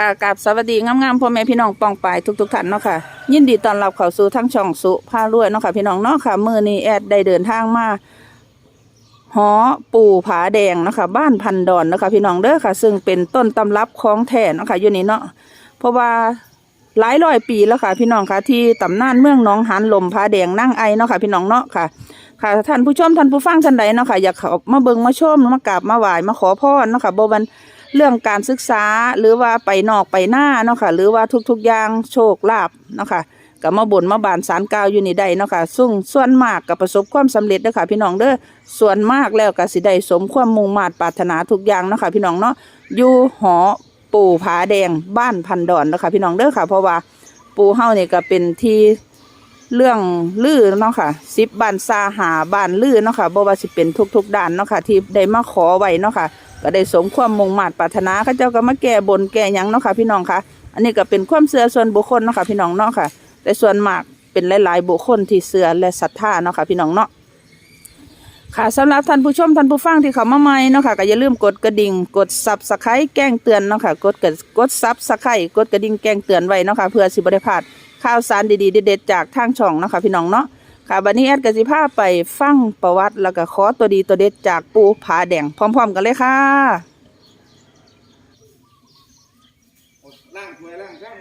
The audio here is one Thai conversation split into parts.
ค่ะกับสวัสดีงามๆพ่อแม่พี่น้องปองปายทุกๆท่านเนาะค่ะ ยินดีต้อนรับเข้าสู่ทั้งช่องสุพารวยเนาะค่ะพี่น้องเนาะค่ะมือนี้แอดได้เดินทางมาหอปู่ผาแดงเนาะค่ะบ้านพันดอนเนาะค่ะพี่น้องเด้อค่ะ ซึ่งเป็นต้นตำรับของแท้เนาะค่ะอยู่นี่เนาะเพราะว่าหลายร้อยปีแล้วค่ะ พี่น้องค่ะที่ตำนานเมืองหนองหานลมผาแดงนั่งไอเนาะค่ะพี่น้องเนาะค่ะค่ะท่านผู้ชมท่านผู้ฟังท่านใดเนาะค่ะอยากข้ามาเบิ่งมาชมมากราบมาไหว้มาขอพรเนาะค่ะบ่วัน เรื่องการศึกษาหรือว่าไปนอกไปหน้าเนาะค่ะหรือว่าทุกๆอย่างโชคลาภเนาะค่ะก็มาบ่นมาบานสารกาวอยู่นี่ได้เนาะค่ะซึ่งส่วนมากก็ประสบความสำเร็จเด้อค่ะพี่น้องเด้อส่วนมากแล้วก็สิได้สมความมุ่งมา่ปรารถนาทุกอย่างเนาะค่ะพี่น้องเนาะอยู่หอปู่ผาแดงบ้านพันดอนเนาะค่ะพี่น้องเด้อค่ะ เพราะว่าปู่เฮานี่ก็เป็นที่เรื่องลือเนาะค่ะสิบบ้านซาหาบ้านลือเนาะค่ะบ่ว่าสิเป็นทุก ๆ ด้านเนาะค่ะที่ได้มาขอไว้เนาะค่ะ ก็ได้สมความมุ่งมั่ปรารถนาเขาเจ้าก็มาแก้บนแก้ยังเนาะค่ะพี่น้องค่ะ อันนี้ก็เป็นความเชื่อส่วนบุคคลเนาะค่ะพี่น้องเนาะค่ะ แต่ส่วนมากเป็นหลาย ๆ บุคคลที่เชื่อและศรัทธาเนาะค่ะพี่น้องเนาะค่ะสำหรับท่านผู้ชมท่านผู้ฟังที่เข้ามาใหม่เนาะค่ะก็อย่าลืมกดกระดิ่งกดซับสไครต์แจ้งเตือนเนาะค่ะกดกดกดซับสไครต์กดกระดิ่งแจ้งเตือนไว้เนาะค่ะเพื่อสิบ่ได้พลาดข่าวสารดีๆเด็ดๆจากทางช่องเนาะค่ะพี่น้องเนาะ ค่ะบันนี้แอดกสิภาไปฟังประวัติแล้วก็ขอตัวดีตัวเด็ดจากปูผาแดงพร้อม ๆ กันเลยค่ะ ล่างถวยล่างช่าง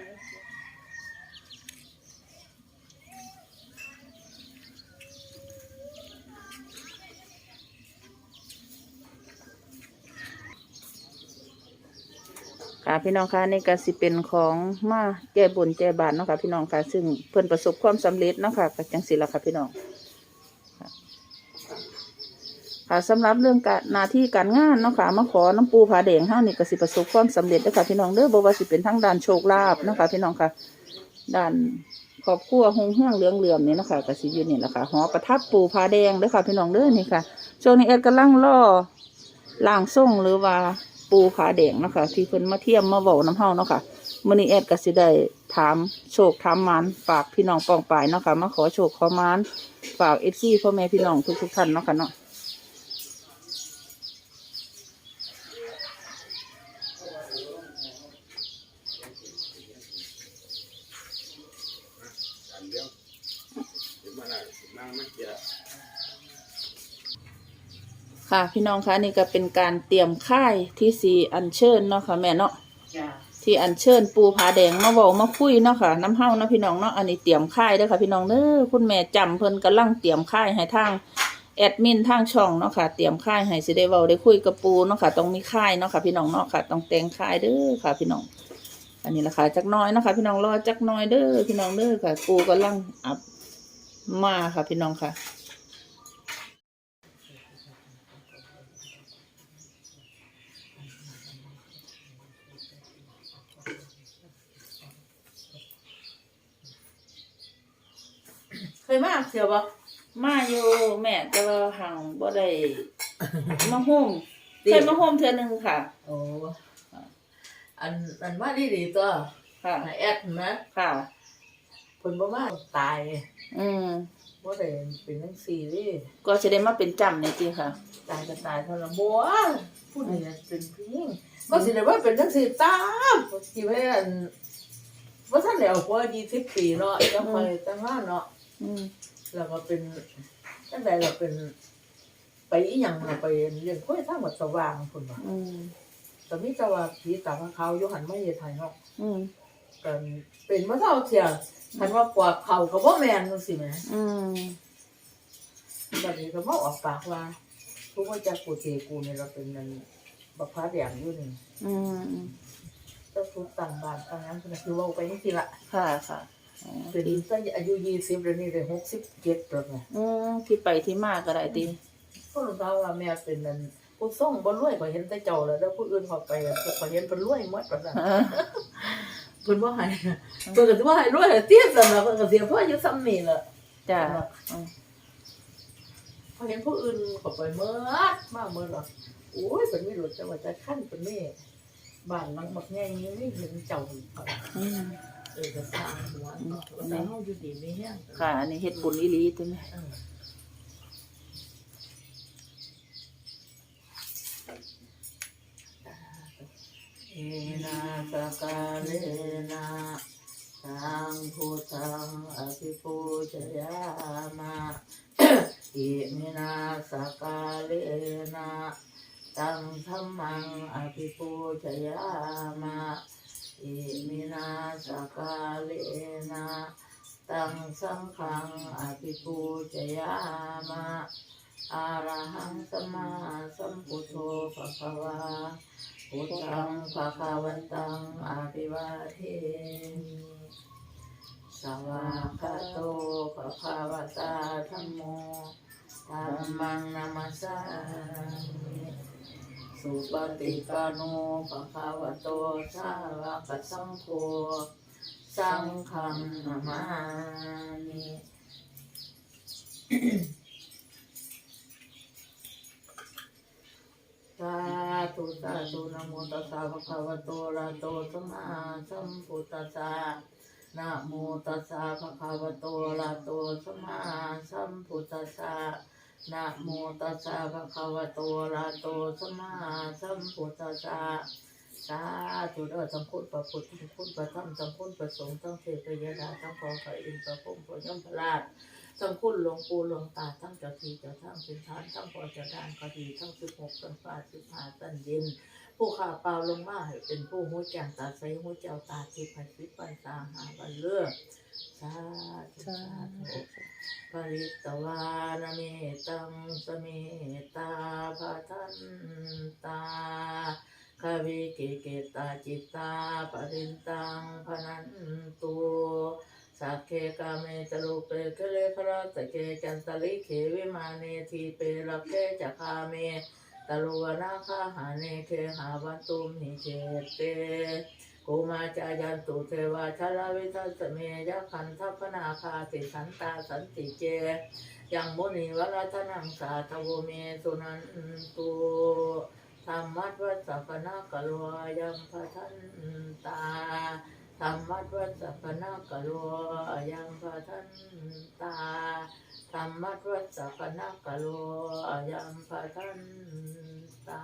ค่ะพี่น้องคะนี่ก็สิเป็นของมาแก้บนแก้บานเนาะค่ะพี่น้องค่ะซึ่งเพิ่อนประสบความสำเร็จเนาะค่ะก็จังสิละค่ะพี่น้องค่ะสำหรับเรื่องการหน้าที่การงานเนาะค่ะมาขอน้ำปูผาแดงเฮานี่ก็สิประสบความสำเร็จเด้อค่ะพี่น้องเด้อบ่ว่าสิเป็นทั้งด้านโชคลาภเนาะค่ะพี่น้องค่ะด้านครอบครัวหงเฮืองเหลืองเหลื่อมนี่นะคะก็สิอยู่นี่แหละค่ะหอประทับปูผาแดงเด้อค่ะพี่น้องเด้อนี่ค่ะช่วงนี้แอดกำลังรอล่างส่งหรือว่า ปูผาแดงนะคะที่เพิ่นมาเทียมมาเว้าน้ำเฮาเนาะค่ะมื้อนี้แอดก็สิได้ถามโชคถามมานฝากพี่น้องปองปายเนาะค่ะมาขอโชคขอมานฝากเอซี่พ่อแม่พี่น้องทุกๆท่านเนาะค่ะเนาะ อันเดียวเดี๋ยวมาได้นั่งไม่เกี่ยว ค่ะ พี่น้องคะนี่ก็เป็นการเตรียมค่ายที่สีอัญเชิญเนาะค่ะแม่เนาะจ้ะที่อัญเชิญปูผาแดงมาเว้ามาคุยเนาะค่ะน้ำเฮาเนาะพี่น้องเนาะอันนี้เตรียมค่ายเด้อค่ะ พี่น้องเด้อคุณแม่จำเพิ่นกำลังเตรียมค่ายให้ทางแอดมินทางช่องเนาะค่ะเตรียมค่ายให้สิได้เว้าได้คุยกับปูเนาะค่ะต้องมีค่ายเนาะค่ะพี่น้องเนาะค่ะต้องแต่งค่ายเด้อค่ะพี่น้อง อันนี้ราคาจักหน้อยเนาะค่ะพี่น้องรอจักหน้อยเด้อพี่น้องเด้อค่ะปูกำลังอัพมาค่ะพี่น้องค่ะ มาเสียวบ่มาอยู่แม่แต่ว่าหังบ่ได้มาโฮมเคยมาโฮมเทื่อหนึงค่ะ โอ้อันอันมาดีดีๆตัวค่ะหาแอดนะค่ะเพิ่นบ่มาตายอืมบ่ได้เป็นจังซี่เดิก็จะได้มาเป็นจำในจริงค่ะ ตายก็ตายเท่านั้นบ่ผู้นี้เป็นผู้หญิงบ่สิได้ว่าเป็นจังซี่ตามสิว่าอันบ่ทันได้เอากว่า20ปีเนาะจังค่อยแต่งงานเนาะ อืมแล้วก็เป็นจังไดล่ะเป็นไปอีหยังล่ะไปเรียนคุยทางวัดสว่างพุ่นว่าอืมแต่มีแต่ว่าผีตาขาวๆอยู่หันมาเฮ็ดให้เนาะอืมก็เป็นมาเท่าเที่ยคันว่ากว่าเขาก็บ่แม่นจังซี่แหมอืมบัดนี้ก็มาออกปากว่าผู้ว่าจักกูเทกูนี่เราเป็นนั่นบักฟ้าแดงอยู่นี่อืมเจ้าสุดต่างบ้านต่างนั้นเพิ่นก็คือเว้าไปจังซี่ล่ะค่ะค่ะอ๋อ เป็นที่ตั้งอายุ20แล้วนี่ได้67แล้วไงอืมที่ไปที่มาก็ได้ติเพราะเราว่าแม่เป็นนั่นผู้ส่งบ่รวยก็เห็นแต่เจ้าแล้วแล้วผู้อื่นเขาไปก็เห็นเพิ่นรวยหมดว่าซั่นเออเพิ่นบ่ให้เพิ่นก็สิว่าให้รวยเตี้ยซั่นล่ะเพิ่นก็เสียพ่ออยู่ซ้ำนี่ล่ะจ้ะอืมพอเห็นผู้อื่นเขาไปเมื่อมาเมื่อหรอกโอ้ยเป็นไม่รู้จะว่าจะขั้นเป็นไม่บ้านหลังบักแง่นี้ไม่เห็นเจ้าเขาอืม เออจะสร้างหัวเนาะแต่เฮาอยู่ดีไม่แห้งค่ะ อันนี้เฮ็ดบุญอีหลีติแม่เออนะสกาเลนะสังพุทธังอภิปูชยามะอิมินาสกาเลนะตังธรรมังอภิปูชยามะ อิมินาสกาเลนะตังสังฆังอภิปูชยามะอาระหังสมมาสัมพุทโธภะคะวาพุทธังภะคะวันตังอภิวาเทมิสวากาโตภะคะวะตาธัมโมธัมมังนามัสสามิ สุปฏิปันโนภะคะวะโตสาวกสังโฆสังฆังนามามิสาธุสาธุนะโมตัสสะภะคะวะโตระโตสัมมาสัมพุทธัสสะนะโมตัสสะภะคะวะโตระโตสัมมาสัมพุทธัสสะ นะโมตัสสะภะคะวะโตอะระหะโตสัมมาสัมพุทธัสสะสาธุเด้อทั้งคุณประพุทธทั้งคุณประธรรมทั้งคุณประสงค์ทั้งเทพยดาทั้งพอพระอินทร์พระพุทธพระยมพระราช ทั้งคุณหลวงปู่หลวงตาทั้งเจ้าทีเจ้าทางเป็นทานทั้งพอเจ้าทานก็ดีทั้งสิบหกตันฟ้าสิบห้าตันเย็นผู้ข่าเปล่าลงมาให้เป็นผู้หัวแจงตาใสหัวเจ้าตาทิพย์สิบปันตาหาวันเลือกสาธุสาธุปริตวานเมตังสเมตาภาทันตาคาวิกิเกตาจิตตาปรินตังพนันตุ สักเคกาเมจลุเปเกเลคราตะเคจันตลิเขวิมาเนทีเปรเคจักคาเมตลุวนาคาหาเนเคหาวันตุมหิเชเตกุมาจายันตุเทวาชาลาวิทัสเมยคันทัพนาคาติสันตาสันติเจ ยังมุนีวรัตนังสาทวเมสุนันตุธรรมัดวัสสะพนากะโลยังพะทันตา ธรรมัดวัสสะพนากะโลยังพะทันตาธรรมัดวัสสะพนากะโลยังพะทันตา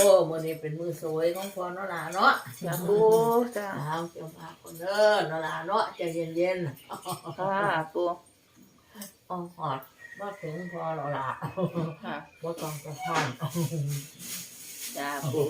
อ้มื่อนี้เป็นมือสวยของพอเนาะล่ะเนาะจ้าปูจ้าถามเจ้าพาคนเด้อเนาะล่ะเนาะใจเย็นๆค่ะปูอ๋อหอดมาถึงพอแล้วล่ะค่ะว่าต้องจะผ่านจ้าปู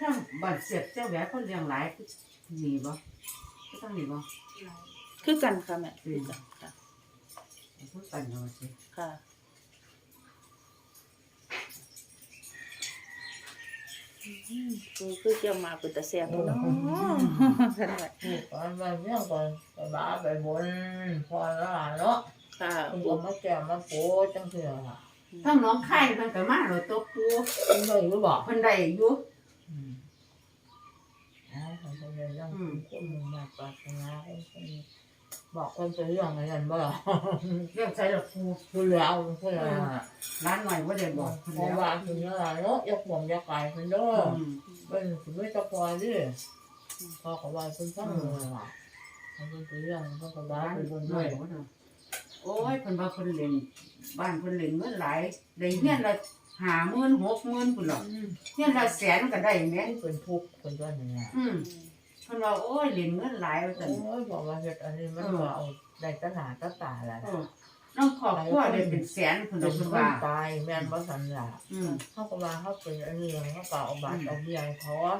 ทั้งบัตรเสียบเจ้าแหวนคนเลี้ยงหลายมีบ่ก็ต้องมีบ่คือกันค่ะแม่คือกันค่ะพูดกันเนาะสิค่ะอืมปูคือเกี่ยวหมากเป็นตะแซ่บเนาะท่านว่าก่อนมาเรื่องก่อนไปบ้าไปบนพอแล้วล่ะเนาะค่ะคุณปูก็มาแก้มาโปจังเถื่อล่ะทั้งน้องไข่มันก็มาเราตกปูคุณได้อยู่บอกเพิ่นได้อยู่ อืมอ่าผมจะ เรียนเรื่องคุณมาปรารถนาให้คนบอกคนจะเรื่องอะไรกันบ่ล่ะ เรื่องใส่ละปูคือแล้วคือแล้วร้านหน่อยว่าได้บอกเพิ่นเพราะแล้วว่าคือเนื้อเนาะยกผมยกไก่เพิ่นเด้ออืมเป็นคือไม่ตะปอยดิพอเขาว่าเพิ่นฟังเลยล่ะมันเป็นตัวอย่างเพิ่นก็บ้าร้านไปบนหด้น่วอยยว่าเนาะโอ้ยเพิ่นว่าเพิ่นเล่นบ้านเพิ่นเล่นเงินหลายได้เฮียนละห้าหมื่นหกหมื่นพุ่นหรอกเฮียนละแสนก็ได้แม่นี่เป็นทุกข์เป็นตัวนี้อืม เพิ่นว่าโอ้ยเล่นเงินหลายว่าโอ้ซั่นยบอกว่าเฮ็ดอันนี้มันก็เอาได้ตะหนาตะตาแล้วเออน้องครอบครัวได้เป็นแสนพุ่นเป็เด้อนเพิ่นคนว่าตายแม่นบ่สันล่ะอืมเขาก็ว่าเขาเป็นอันนี้เขาก็เอาบาดเอาเบี้ยให้เขาอะ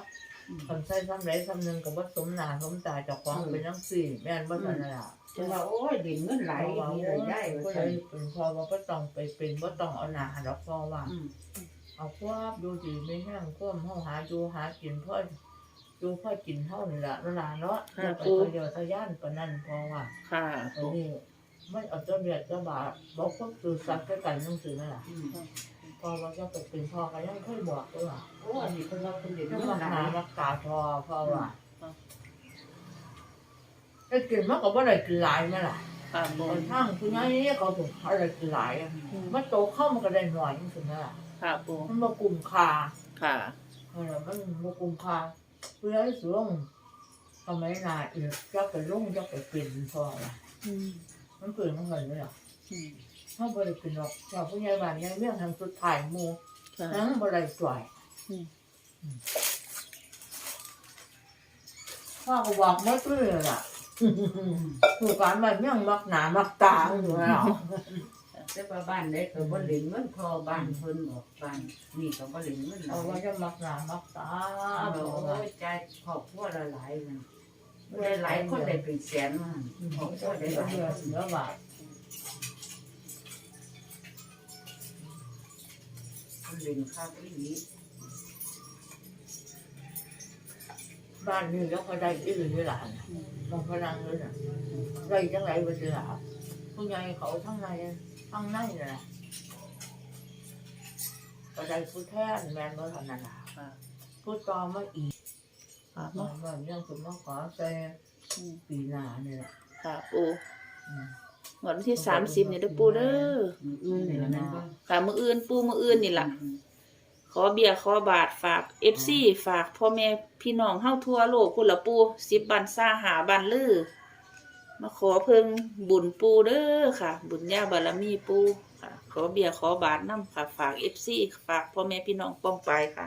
คนใช้ซ้ำไรซ้ำหนึงก็บ่สมหน้าสมตาเจ้าของเป็นจังซี่แม่นบ่สันล่ะ เพิ่นว่าโอ้ยเล่นเงินหลายเพราะว่ามีโอ้รายยได้ว่าก็เลซั่นยเป็นพ่อว่าก็ต้องไปเป็นบ่ต้องเอาหน้าดอกพ่อว่าอืมเอาควบดูสิไม่นั่งควบเฮาหาอยู่หากินพ่อ อยู่พ่อกินเท่านี่แหละนั่นล่ะเนาะอย่าไปคนเดียวทะยานปานนั้นเพราะว่าค่ะอันนี้มันเอาเจ้าเบียดเจ้าบาบอกพวกคือสัตว์ด้วยกันนั่นสินั่นแหละอืมพอว่าจะไปเป็นพ่อก็ยังเคยบอกด้วยว่าโอ้อันนี้เพิ่นว่าเพิ่นเล่นจะเงินมาหลาหายรักษาพอเพราะว่าไอ้กินมันก็บ่ได้กินหลายนั่นแหละค่ะปูคนทั้งคุณยายนี่เขาถึงอะไรกินหลายอะมันโตเข้ามันก็ได้หน่อยนั่นสินั่นแหละค่ะปูมันบ่กลุ่มคา ค่ะ เออมันบ่กลุ่มคา เพื่อให้สูงทำไมนายอีกจะไปลงจะไปเป็นพอละอืมมันเกิดมันเงินเลยอะอืมเขาบริเป็นหรอกเจ้าผู้ใหญ่บ้านยังเรื่องทางสุดท้ายหมูค่ะ ทั้งบริสวยอืมพ่อก็บอกหมดเลยล่ะ ผู้การมันยังมักหนามักตาอยู่แล้ว แต่ว่าบ้านเด็กก็บ่เล่นเงินพอบ้านเพิ่นบอกบ้านนี่ก็บ่เล่นเงินหลาเอายว่าจะมักหนามักตาอ้าวบโอ้อกว่ายใจครอบครัวละหลายมันได้หลายคนได้เป็นแสนมันครอบครัวได้หลายเดือคนเสือบาทคนเล่นข้าวอีนี้บ้านนี้แล้วก็ได้อีหรือหลานบางพลังเลยน่ะได้จังไรไปสิหลาผู้ใหญ่เขาทั้งใน ทั้งในน่ะก็ได้ผู้แทนแมนบ่ทันนั่นล่ะค่ะผู้ต่อมาอีกค่ะมาว่ายังสมมาขอใส่ปีหน้านี่แหละค่ะปูอืมวันที่สามสิบนี่เด้อปูเด้ออื่นนี่ล่ะแม่นบ่ค่ะมื้ออื่นปูมื้ออื่นนี่ล่ะ ขอเบียร์ขอบาทฝาก FC ฝากพ่อแม่พี่น้องเฮาทั่วโลกพุ่นละปู10บันซาหาบันลือ มาขอเพิ่งบุญปูเด้อค่ะ บุญญาบารมีปูค่ะ ขอเบียร์ขอบาทนํค่ะ ฝาก FC ฝากพ่อแม่พี่น้องป้องไปค่ะ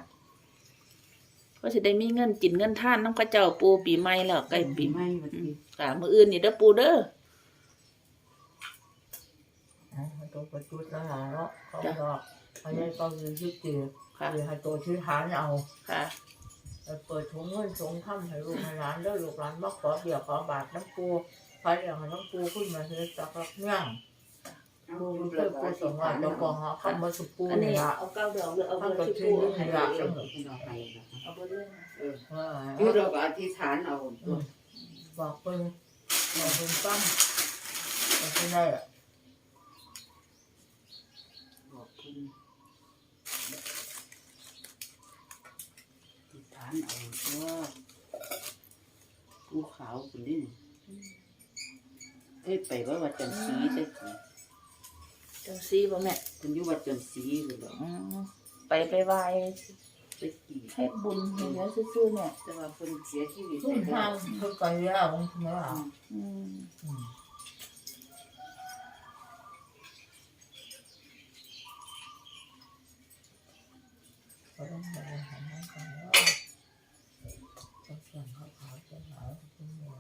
ก็จะได้มีเงินกินเงินท่านน้ำกระเจ้าปูปีใหม่แล้วใกล้ปีใหม่ไม่ว่าอืสิมค่ะมื้ออื่นนี่เด้อปูเด้ออะตัวประจุดแล้วล่ะเนาะเขาบอกเขาใหญ่ก็ยืนยึดเตียค่ะคือให้ตัวชื่อฐานเอาค่ะไปเปิดถุงเงินถุงค่ำให้ลูกให้หลานแล้วลูกหลานมาขอเบียร์ขอบาทน้ำปู ใครอยากให้น้ำปูขึ้นมาเฮ็ดจักรักย่างเอาปูลูกเพื่แล้อวก็ปูสงฆ์ว่าเจ้าของหาคำมาสุปูอันนี้นี่ละเอาเก้าดอกหรือเอาเบอร์ที่ปูให้หลานจังเอาเบอร์เรื่องเออเอออยู่เราก็อธิษฐานเอาตัวบอกเพิ่นบอกเพิ่นตั้มบอกเพิ่นได้อะบอกเพิ่นอธิษฐานเอาตัวภูเขาพุ่นนี่ เอ้ยไปว่าวัดจันทร์ศรีได้อจังซี่บ่แม่คุณอยู่วัดจันทร์ศรีคือบ่อืมไปไปไหว้ไปกี่ให้บุญให้เยอะซื่อๆเนี่ยแต่ว่าเพิ่นเสียชีวิตทุ่ไปมแล้ทางวเพิ่นไปแล้วบางทีว่าอืมอืมก็ต้องไปหาหมอก่อนเนาะจะเขียนเขาขาวจะหนาวจะเหนื่อย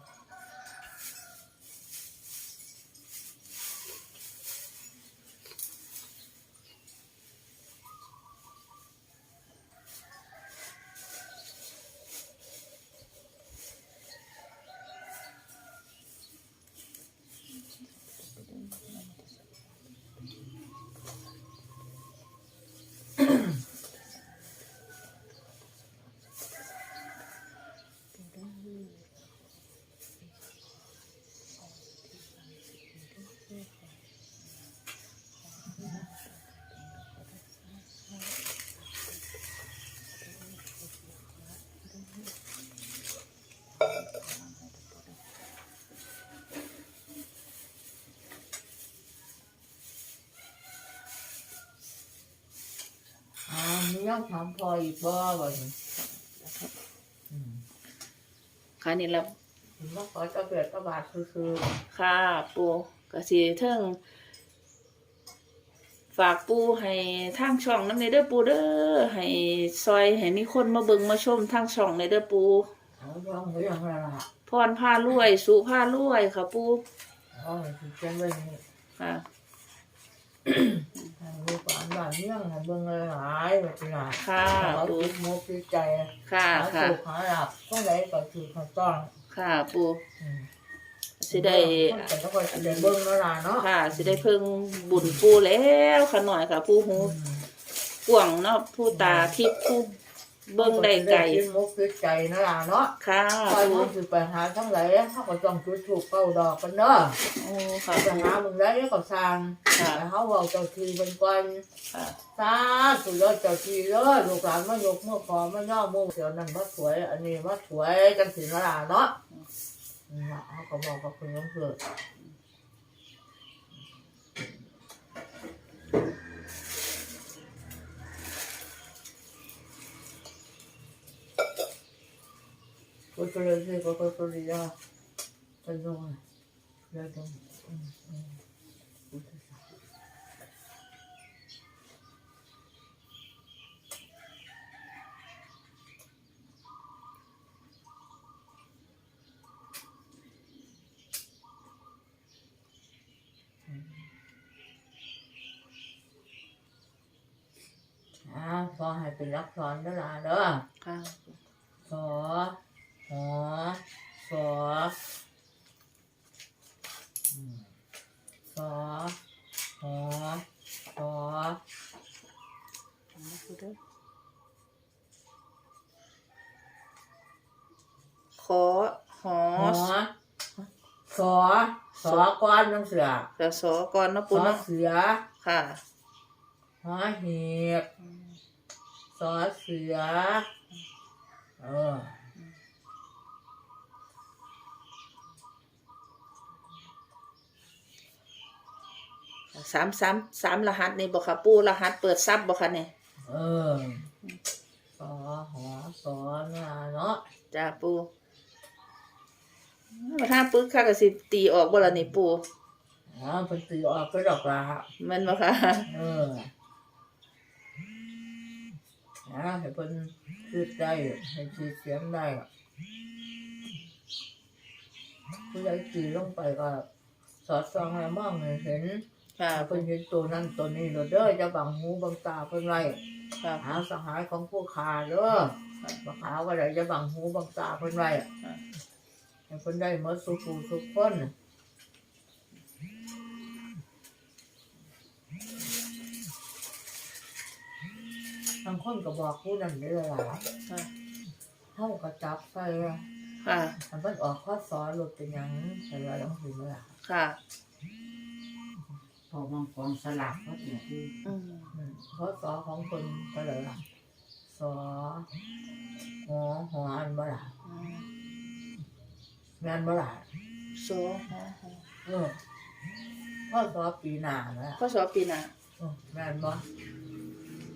ยังถามพออีกบ่บ่นี่อืมค่ะนี่ละเห็นว่าขอเจ้าเบียดกระบาดคือค่ะปูก็สิเทิงฝากปูให้ทางช่องน้ำในเด้อปูเด้อให้ซอยให้มีคนมาเบิ่งมาชมทางช่องในเด้อปูๆเอาลองไว้อย่างไรล่ะพรผ้ารวยสุผ้ารวยค่ะปูเอาให้สิเขียนไว้นี่ค่ะให้ ลูกหลานบ้านเมืองให้เบิ่งหลายๆว่าสิล่ะค่ะเขาปูติดมุกติดใจค่ะ หาค่ะ สุขหาหลับต้องไหนก็ถือขาต้องค่ะปูอืมสิได้ คนแต่ก็สิได้เบิ่งแล้วล่ะเนาะค่ะ สิได้เพิ่งบุญปูแล้วค่ะหน่อยค่ะ ปูหูอืม กว่างเนาะผู้ตาทิพย์ผู้ เบิ่งได้ไกลติดมุกติดใจนั่นล่ะเนาะค่ะคอยปูมันสิไปหาทั้งหลายเขาก็ต้องจุดถูกเก้าดอกกันเนาะโอ้ค่ะไปหามึงได้ก็สร้างค่ะแต่เขาเอาเจ้าทีเป็นก่อนค่ะสาธุเลิศเจ้าทีเลิศลูกหลานมายกมือขอมาย่อมือเดี๋ยวนั้นมาสวย อันนี้มาสวยจังสินลาเนาะอืมเขาก็บอกกับคุณน้องเกิดก็ตัวเล็กก็ตัวเล็กอะ ไปดูอะเดี๋ยวดูอืมอืมอุตส่าห์อ่าพอให้เป็นรักษ รเด้อล่ะเด้อค่ะสอหอสออืมสอหอสอขอหอหอสอสอก้อนน้องเสือแต่สอก่อนเนาะสปูอเนาะเสือค่ะหอเห็บสอเสือเออ สามสามสามรหัสนี่บ่ค่ะปูรหัสเปิดซับบ่ค่ะเนี่ยเออสอหอสอเนี่ยเนาะจ้าปูถ้าปึกค่ะก็สิตีออกบ่ล่ะนี่ปูอ๋อเป็นตีออกก็ดอกละแมันบ่ค่ะ เออนะให้เพิ่นพูดได้ให้ชีเสียงได้อะผู้ใดจีลงไปก็สอดส่องให้มองให้เห็น ค่ะถ้าเพิ่นเห็นตัวนั้นตัวนี้เราเด้อจะบังหูบังตาเพิ่นไว้ค่ะ หาสหายของผู้ขาเด้อบักหาว่าได้จะบังหูบังตาเพิ่นไว้ให้เพิ่นได้หมดสุขสุขคนบางคนก็บอกผู้นั้นได้อล่ะค่ะเท่ากับจับใส่อะค่ะอันเพิ่นออกข้อสอนหลุดเป็นหยังใส่ไว้ต้องถึงเลยอะค่ะพ อบางกองสลากก็ถึงคืออืมอืมข้อสอของคนก็เลยสอหอหออันบ่ล่ะอืมงานบ่ล่ะสอหอหอเออข้อสอปีหน้าแล้วข้อสอบปีหน้าเอองานบ่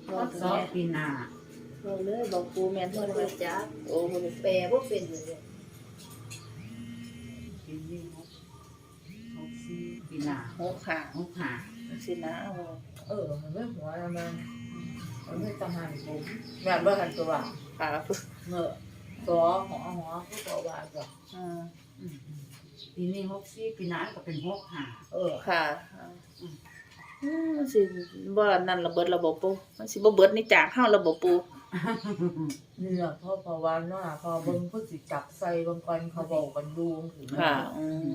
ก็สอปีหน้าบอกเลยบอกปูแม่นบ่เท่าไหได้ร่จักโอ้บ่ได้แปลบ่เป็นเลย หน้าหกค่ะหกหาสินะโอ้เออมันไม่หัวมันมันไม่ทหารผมงานบ่ทันตัวค่ะเงอะสอหอหอผู้บ่ว่าจ้ะอืมอืมอืมปีนี้หกสี่ปีหน้าก็เป็นหกหาเออค่ะอืมมันสิบ่นั่นระเบิดระบบปูมันสิบ่เบิดนี่จากเฮาระบบปู นี่ล่ะพ่อภาวนาพอเบิ่งผู้สิจับใส่บางคนเขาบอกกันดูถึงค่ะอืม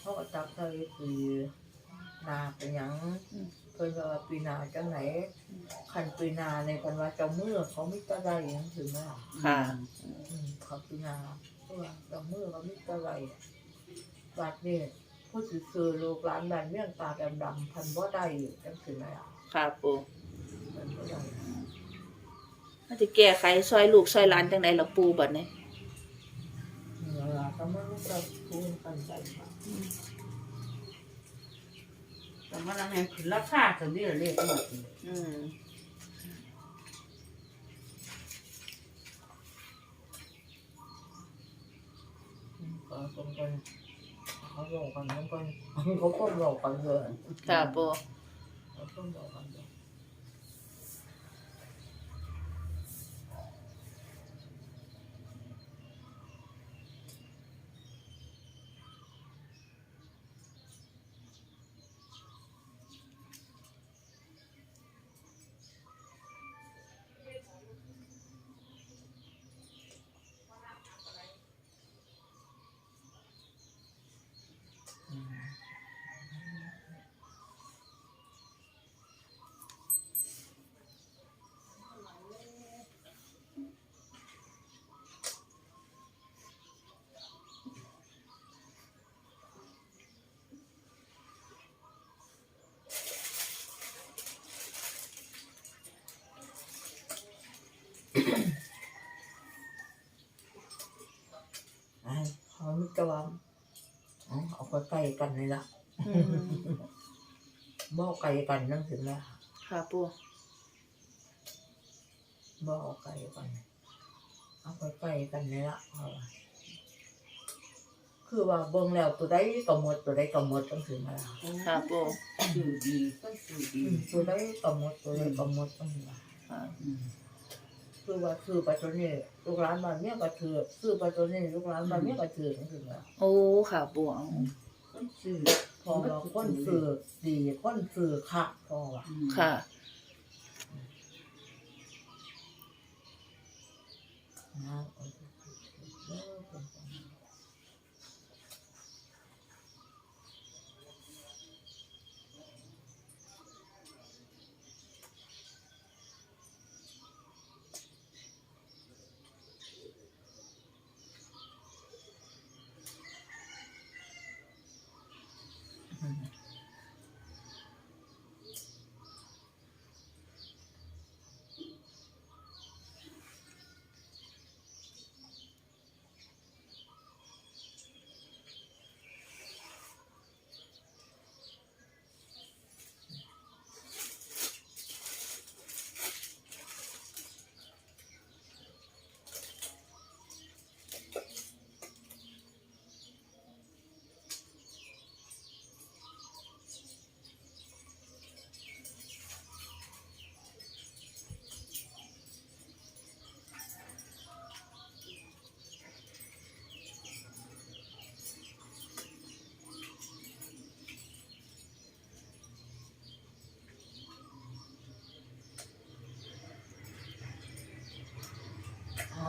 เขาก็จับใส่คือนาเป็นหยังอืมเพิ่นก็ว่าปีหนาจังไหนคันปีหนาในคันว่าเจ้ามือเขามีตะไรหยังถึงไหมล่ะค่ะอืมเขาปีหนาเพราะว่าเจ้ามือเขามีตะไรบาดนี่ผู้สื่อสื่อลูกหลานบ้านเมี่ยงตาดำๆพันบ่ได้จังถึงไหมล่ะค่ะปู เพิ่นบ่ได้ มันจะแก้ไขซอยลูกซอยหลานจังไดล่ะปูบัดนี้ก็มันก็คูณกันใจแต่มันอะไรคือราคาตัวนี้เรียกว่าอืมเขาคนกันเขาหลอกกันเขาคนเขาอกกันเยอะค่ะปูเขาคอกกันเยะ อ้เขาไม่กระวำอ๋อเอาไปไก่กันเลยล่ะบ่ไก่กันนั่งถึงแล้วค่ะปูบ่เอาไก่กัน เอาไปไก่กันเลยละเอาล่ะคือว่าเบิ่งแล้วตัวใดก็หมดตัวใดก็หมดตั้งถึงแล้วค่ะปูสื่อดีก็สื่อดีตัวใดก็หมดตัวใดก็หมดตั้งถึงแล้วค่ะอืม คือว่าคือปัจจุบันนี้ลูกหลานบ้านเนี้ยก็ถือคือปัจจุบันนี้ลูกหลานบ้านเนี้ยก็ถือตั้งถึงแล้วโอ้ค่ะปูเอาก็สื่อพอเราคนสื่อดีคนสื่อค่ะพอว่าอืมค่ะ นะ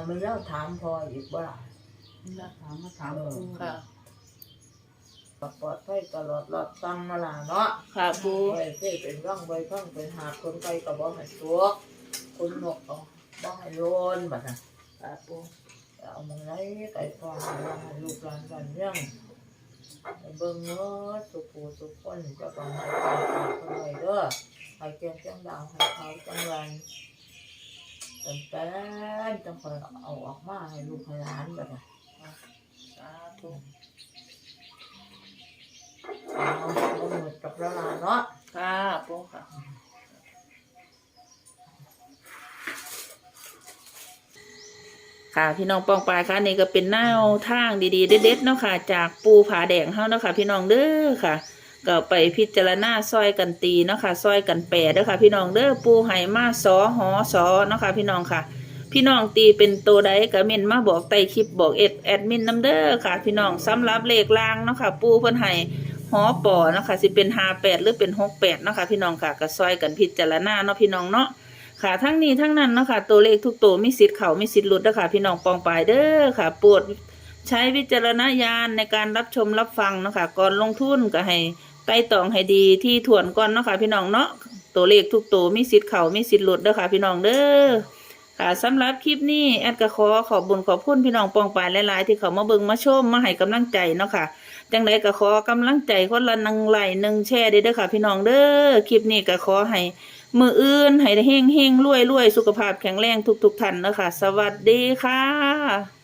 เอาไม่แล้วถามพออีกว่าถามมาถามปูค่ะ ปลอดภัยตลอดรอดฟังมาล่ะเนาะค่ะปูไว้เพื่อเป็นร่องใบพังเป็นหาดคนไกลกับบ่ให้ตัวคนนกก็บ่ให้โลนบัดน่ะค่ะปูเอามาไล่ไก่ฟองว่าให้ลูกหลานกันเรื่องให้เบิ่งเนาะสุขูสุขคนเจะต้องให้ใจฝากคนไว้เด้อให้แก้งจังดาวให้เขาจังวัน เป็นแป้นจังคอยเอาออกมาให้ลูกให้หลานบัดน่ะสาธุเอาบ่หมดกับละลาเนาะค่ะปูค่ะค่ะพี่น้องปองปายค่ะนี่ก็เป็นแนวทางดีๆเด็ดๆเนาะค่ะ จากปูผาแดงเฮาเนาะค่ะ พี่น้องเด้อค่ะ ก็ไปพิจารณาซอยกันตีเนาะค่ะซอยกันแปรเด้อค่ะ พี่น้องเด้อปูไหมาสอหอสอเนาะค่ะพี่น้องค่ะ พี่น้องตีเป็นตัวใดก็เม่นมาบอกใต้คลิปบอกเอ็ดแอดมินน้ำเด้อค่ะ พี่น้องสำหรับเลขล่างเนาะค่ะ ปูเพิ่นให้หอปอเนาะค่ะสิเป็น58หรือเป็น68เนาะค่ะพี่น้องค่ะก็ซอยกันพิจารณาเนาะพี่น้องเนาะค่ะทั้งนี้ทั้งนั้นเนาะค่ะตัวเลขทุกตัวมีสิทธิ์เขามีสิทธิ์หลุดเด้อค่ะพี่น้องปองปลายเด้อค่ะโปรดใช้วิจารณญาณในการรับชมรับฟังเนาะค่ะก่อนลงทุนก็ให้ ไต่ตองให้ดีที่ถ่วนก่อนเนาะค่ะพี่น้องเนาะตัวเลขทุกตัวมีสิทธิ์เขามีสิทธิ์หลุดเด้อค่ะพี่น้องเด้อค่ะสำหรับคลิปนี้แอดก็ขอขอบบุญขอบคุณพี่น้องปองปายหลายๆที่เขามาเบิ่งมาชมมาให้กำลังใจเนาะค่ะจังใดก็ขอกำลังใจคนละนังไหลหนึ่งแช่เด้อค่ะ พี่น้องเด้อคลิปนี้ก็ขอให้มืออื่นให้ได้เฮงเฮงรวยรวยสุขภาพแข็งแรงทุกๆท่านนะค่ะ สวัสดีค่ะ